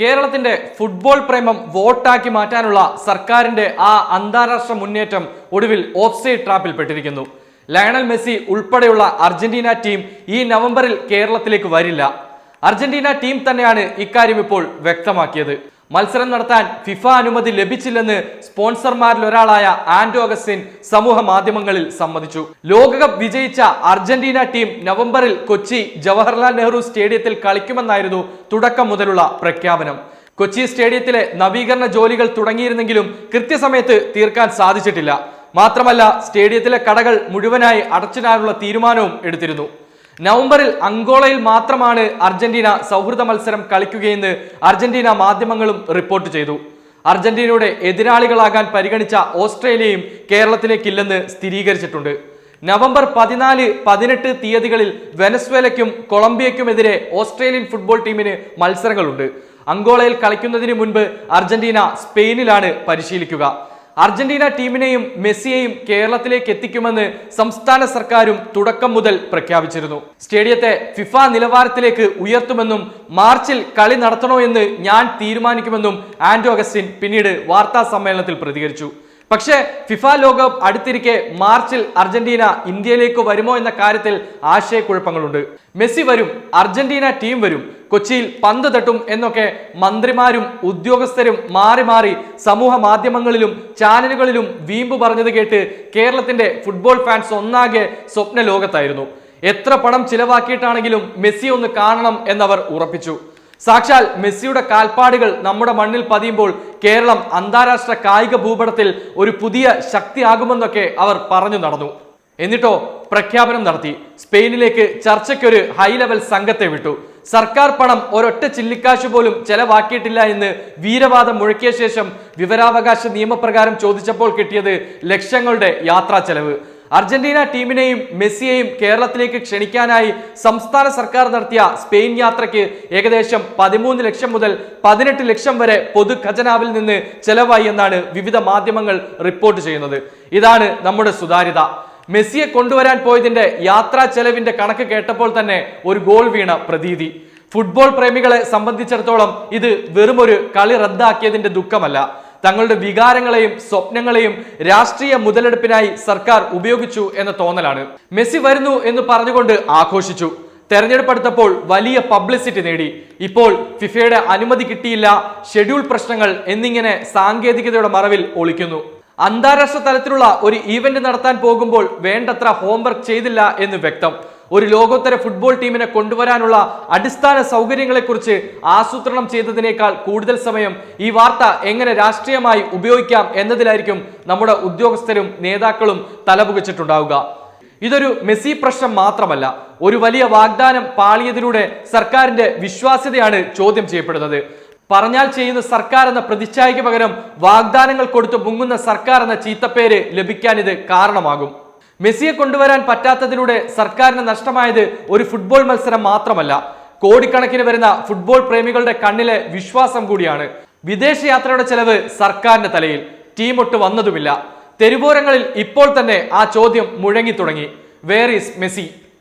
കേരളത്തിന്റെ ഫുട്ബോൾ പ്രേമം വോട്ടാക്കി മാറ്റാനുള്ള സർക്കാരിന്റെ ആ അന്താരാഷ്ട്ര മുന്നേറ്റം ഒടുവിൽ ഓഫ്സൈഡ് ട്രാപ്പിൽപ്പെട്ടിരിക്കുന്നു. ലയണൽ മെസ്സി ഉൾപ്പെടെയുള്ള അർജന്റീന ടീം ഈ നവംബറിൽ കേരളത്തിലേക്ക് വരില്ല. അർജന്റീന ടീം തന്നെയാണ് ഇക്കാര്യം ഇപ്പോൾ വ്യക്തമാക്കിയത്. മത്സരം നടത്താൻ ഫിഫ അനുമതി ലഭിച്ചില്ലെന്ന് സ്പോൺസർമാരിൽ ഒരാളായ ആൻഡോ അഗസ്റ്റിൻ സമൂഹ മാധ്യമങ്ങളിൽ സമ്മതിച്ചു. ലോകകപ്പ് വിജയിച്ച അർജന്റീന ടീം നവംബറിൽ കൊച്ചി ജവഹർലാൽ നെഹ്റു സ്റ്റേഡിയത്തിൽ കളിക്കുമെന്നായിരുന്നു തുടക്കം മുതലുള്ള പ്രഖ്യാപനം. കൊച്ചി സ്റ്റേഡിയത്തിലെ നവീകരണ ജോലികൾ തുടങ്ങിയിരുന്നെങ്കിലും കൃത്യസമയത്ത് തീർക്കാൻ സാധിച്ചിട്ടില്ല. മാത്രമല്ല സ്റ്റേഡിയത്തിലെ കടകൾ മുഴുവനായി അടച്ചിടാനുള്ള തീരുമാനവും എടുത്തിരുന്നു. നവംബറിൽ അങ്കോളയിൽ മാത്രമാണ് അർജന്റീന സൗഹൃദ മത്സരം കളിക്കുകയെന്ന് അർജന്റീന മാധ്യമങ്ങളും റിപ്പോർട്ട് ചെയ്തു. അർജന്റീനയുടെ എതിരാളികളാകാൻ പരിഗണിച്ച ഓസ്ട്രേലിയയും കേരളത്തിലേക്കില്ലെന്ന് സ്ഥിരീകരിച്ചിട്ടുണ്ട്. നവംബർ പതിനാല് പതിനെട്ട് തീയതികളിൽ വെനസ്വേലയ്ക്കും കൊളംബിയയ്ക്കുമെതിരെ ഓസ്ട്രേലിയൻ ഫുട്ബോൾ ടീമിന് മത്സരങ്ങളുണ്ട്. അങ്കോളയിൽ കളിക്കുന്നതിന് മുൻപ് അർജന്റീന സ്പെയിനിലാണ് പരിശീലിക്കുക. അർജന്റീന ടീമിനെയും മെസ്സിയെയും കേരളത്തിലേക്ക് എത്തിക്കുമെന്ന് സംസ്ഥാന സർക്കാരും തുടക്കം മുതൽ പ്രഖ്യാപിച്ചിരുന്നു. സ്റ്റേഡിയത്തെ ഫിഫ നിലവാരത്തിലേക്ക് ഉയർത്തുമെന്നും മാർച്ചിൽ കളി നടത്തണോ എന്ന് ഞാൻ തീരുമാനിക്കുമെന്നും ആന്റോ അഗസ്റ്റിൻ പിന്നീട് വാർത്താ സമ്മേളനത്തിൽ പ്രതികരിച്ചു. പക്ഷേ ഫിഫ ലോകകപ്പ് അടുത്തിരിക്കെ മാർച്ചിൽ അർജന്റീന ഇന്ത്യയിലേക്ക് വരുമോ എന്ന കാര്യത്തിൽ ആശയക്കുഴപ്പങ്ങളുണ്ട്. മെസ്സി വരും അർജന്റീന ടീം വരും കൊച്ചിയിൽ പന്ത് തട്ടും എന്നൊക്കെ മന്ത്രിമാരും ഉദ്യോഗസ്ഥരും മാറി മാറി സമൂഹ മാധ്യമങ്ങളിലും ചാനലുകളിലും വീമ്പ് പറഞ്ഞത് കേട്ട് കേരളത്തിന്റെ ഫുട്ബോൾ ഫാൻസ് ഒന്നാകെ സ്വപ്ന ലോകത്തായിരുന്നു എത്ര പണം ചിലവാക്കിയിട്ടാണെങ്കിലും മെസ്സി ഒന്ന് കാണണം എന്നവർ ഉറപ്പിച്ചു. സാക്ഷാൽ മെസ്സിയുടെ കാൽപ്പാടുകൾ നമ്മുടെ മണ്ണിൽ പതിയുമ്പോൾ കേരളം അന്താരാഷ്ട്ര കായിക ഭൂപടത്തിൽ ഒരു പുതിയ ശക്തിയാകുമെന്നൊക്കെ അവർ പറഞ്ഞു നടന്നു. എന്നിട്ടോ പ്രഖ്യാപനം നടത്തി. സ്പെയിനിലേക്ക് ചർച്ചയ്ക്കൊരു ഹൈ ലെവൽ സംഘത്തെ വിട്ടു. സർക്കാർ പണം ഒരൊറ്റ ചില്ലിക്കാശ് പോലും ചെലവാക്കിയിട്ടില്ല എന്ന് വീരവാദം മുഴക്കിയ ശേഷം വിവരാവകാശ നിയമപ്രകാരം ചോദിച്ചപ്പോൾ കിട്ടിയത് ലക്ഷങ്ങളുടെ യാത്രാ ചെലവ്. അർജന്റീന ടീമിനെയും മെസ്സിയെയും കേരളത്തിലേക്ക് ക്ഷണിക്കാനായി സംസ്ഥാന സർക്കാർ നടത്തിയ സ്പെയിൻ യാത്രയ്ക്ക് ഏകദേശം പതിമൂന്ന് ലക്ഷം മുതൽ പതിനെട്ട് ലക്ഷം വരെ പൊതു ഖജനാവിൽ നിന്ന് ചെലവായി എന്നാണ് വിവിധ മാധ്യമങ്ങൾ റിപ്പോർട്ട് ചെയ്യുന്നത്. ഇതാണ് നമ്മുടെ സുതാര്യത. മെസ്സിയെ കൊണ്ടുവരാൻ പോയതിന്റെ യാത്രാ ചെലവിന്റെ കണക്ക് കേട്ടപ്പോൾ തന്നെ ഒരു ഗോൾ വീണ പ്രതീതി. ഫുട്ബോൾ പ്രേമികളെ സംബന്ധിച്ചിടത്തോളം ഇത് വെറുമൊരു കളി റദ്ദാക്കിയതിന്റെ ദുഃഖമല്ല. തങ്ങളുടെ വികാരങ്ങളെയും സ്വപ്നങ്ങളെയും രാഷ്ട്രീയ മുതലെടുപ്പിനായി സർക്കാർ ഉപയോഗിച്ചു എന്ന തോന്നലാണ്. മെസ്സി വരുന്നു എന്ന് പറഞ്ഞുകൊണ്ട് ആഘോഷിച്ചു. തെരഞ്ഞെടുപ്പ് അടുത്തപ്പോൾ വലിയ പബ്ലിസിറ്റി നേടി. ഇപ്പോൾ ഫിഫയുടെ അനുമതി കിട്ടിയില്ല ഷെഡ്യൂൾ പ്രശ്നങ്ങൾ എന്നിങ്ങനെ സാങ്കേതികതയുടെ മറവിൽ ഒളിക്കുന്നു. അന്താരാഷ്ട്ര തലത്തിലുള്ള ഒരു ഈവന്റ് നടത്താൻ പോകുമ്പോൾ വേണ്ടത്ര ഹോംവർക്ക് ചെയ്തില്ല എന്ന് വ്യക്തം. ഒരു ലോകോത്തര ഫുട്ബോൾ ടീമിനെ കൊണ്ടുവരാനുള്ള അടിസ്ഥാന സൗകര്യങ്ങളെക്കുറിച്ച് ആസൂത്രണം ചെയ്തതിനേക്കാൾ കൂടുതൽ സമയം ഈ വാർത്ത എങ്ങനെ രാഷ്ട്രീയമായി ഉപയോഗിക്കാം എന്നതിലായിരിക്കും നമ്മുടെ ഉദ്യോഗസ്ഥരും നേതാക്കളും തലപുകച്ചിട്ടുണ്ടാവുക. ഇതൊരു മെസ്സി പ്രശ്നം മാത്രമല്ല ഒരു വലിയ വാഗ്ദാനം പാളിയതിലൂടെ സർക്കാരിന്റെ വിശ്വാസ്യതയാണ് ചോദ്യം ചെയ്യപ്പെടുന്നത്. പറഞ്ഞാൽ ചെയ്യുന്ന സർക്കാർ എന്ന പ്രതിച്ഛായയ്ക്ക് പകരം വാഗ്ദാനങ്ങൾ കൊടുത്ത് മുങ്ങുന്ന സർക്കാർ എന്ന ചീത്തപ്പേര് ലഭിക്കാൻ ഇത് കാരണമാകും. മെസ്സിയെ കൊണ്ടുവരാൻ പറ്റാത്തതിലൂടെ സർക്കാരിന് നഷ്ടമായത് ഒരു ഫുട്ബോൾ മത്സരം മാത്രമല്ല. കോടിക്കണക്കിന് വരുന്ന ഫുട്ബോൾ പ്രേമികളുടെ കണ്ണിലെ വിശ്വാസം കൂടിയാണ്. വിദേശയാത്രയുടെ ചെലവ് സർക്കാരിന്റെ തലയിൽ. ടീമൊട്ട് വന്നതുമില്ല. തെരുവോരങ്ങളിൽ ഇപ്പോൾ തന്നെ ആ ചോദ്യം മുഴങ്ങി തുടങ്ങി. Where is Messi?